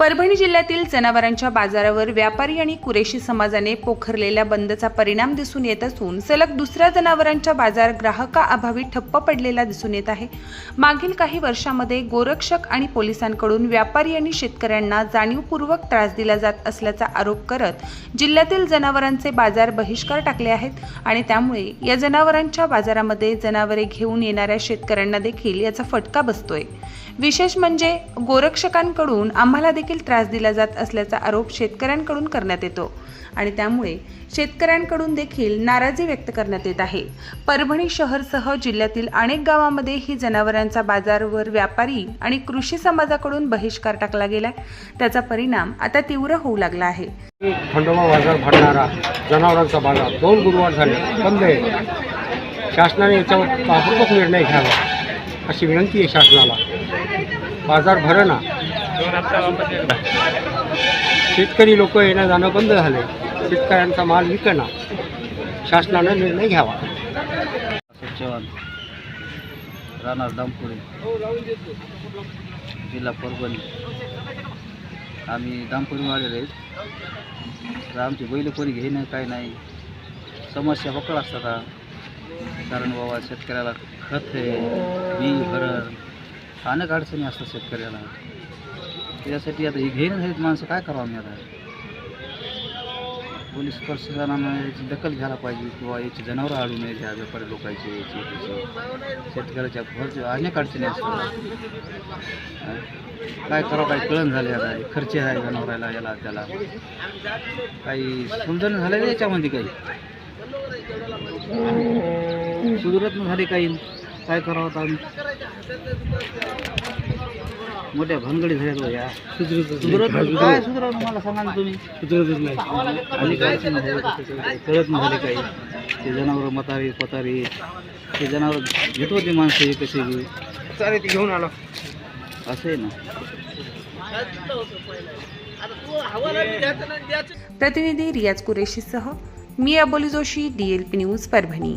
परभणी जिल्ह्यातील जनावरांच्या बाजारावर व्यापारी आणि कुरेशी समाजाने पोखरलेल्या बंदचा परिणाम दिसून येत असून सलग दुसऱ्या जनावरांच्या बाजार ग्राहकाअभावी ठप्प पडलेला दिसून येत आहे. मागील काही वर्षामध्ये गोरक्षक आणि पोलिसांकडून व्यापारी आणि शेतकऱ्यांना जाणीवपूर्वक त्रास दिला जात असल्याचा आरोप करत जिल्ह्यातील जनावरांचे बाजार बहिष्कार टाकले आहेत आणि त्यामुळे या जनावरांच्या बाजारामध्ये जनावरे घेऊन येणाऱ्या शेतकऱ्यांना देखील याचा फटका बसतोय. विशेष म्हणजे गोरक्षकांकडून आम्हाला देखील देखील त्रास दिला जात असल्याचा आरोप शेतकऱ्यांकडून करण्यात येतो. आणि त्यामुळे शेतकऱ्यांकडून देखील नाराजी व्यक्त करण्यात येत आहे. परभणी शहरसह जिल्ह्यातील अनेक गावांमध्ये ही जनावरांचा बाजारवर व्यापारी आणि कृषी समाजाकडून बहिष्कार टाकला गेलाय. त्याचा परिणाम आता तीव्र होऊ लागला आहे. खंडोबा बाजार भरणारा जनावरांचा बाजार दोन गुरुवार झाले बंद आहे. शासनाने याच्यावर ताबडतोब निर्णय घ्यावा अशी विनंती आहे शासनाला. बाजार भरणा शेतकरी लोक येणं जाणं बंद झाले शेतकऱ्यांचा माल विकणं. शासनानं निर्णय घ्यावा. चव्हाण राहणार दामपुरी जिल्हा परभणी. आम्ही दामपुरी आलेले आहेत. तर आमची बैल कोणी घेणं काय नाही. समस्या बकळ असतात कारण बाबा शेतकऱ्याला खत आहे बी भरण अनेक अडचणी असतात शेतकऱ्याला. त्याच्यासाठी आता हे घेईन झालीत माणसं काय करावं मी आता? पोलीस प्रशासनानं याची दखल घ्यायला पाहिजे किंवा याची जनावरं आढळू नये ह्या व्यापारी लोकांचे याची त्याची. शेतकऱ्याच्या भरचे अनेक अडचणी असतात काय करावं काही कळण झाले आता? हे खर्च आहे जनावराला याला त्याला. काही समजण झालं याच्यामध्ये काही? सुधरत झाले काही? काय करावं आता आम्ही? मोठ्या भानगडी झाल्या या. सुधरत नाही. काय सुधरव मला सांगा ना तुम्ही. सुधरतच नाही. आणि काय कळत नाही काही. ते जनावरं मतारी पतारी ते जनावर घेत होते माणसं हे कसे बी चालेल ते घेऊन आलो. असं आहे ना. प्रतिनिधी रियाज कुरेशीसह मी अबोली जोशी डीएलपी न्यूज परभणी.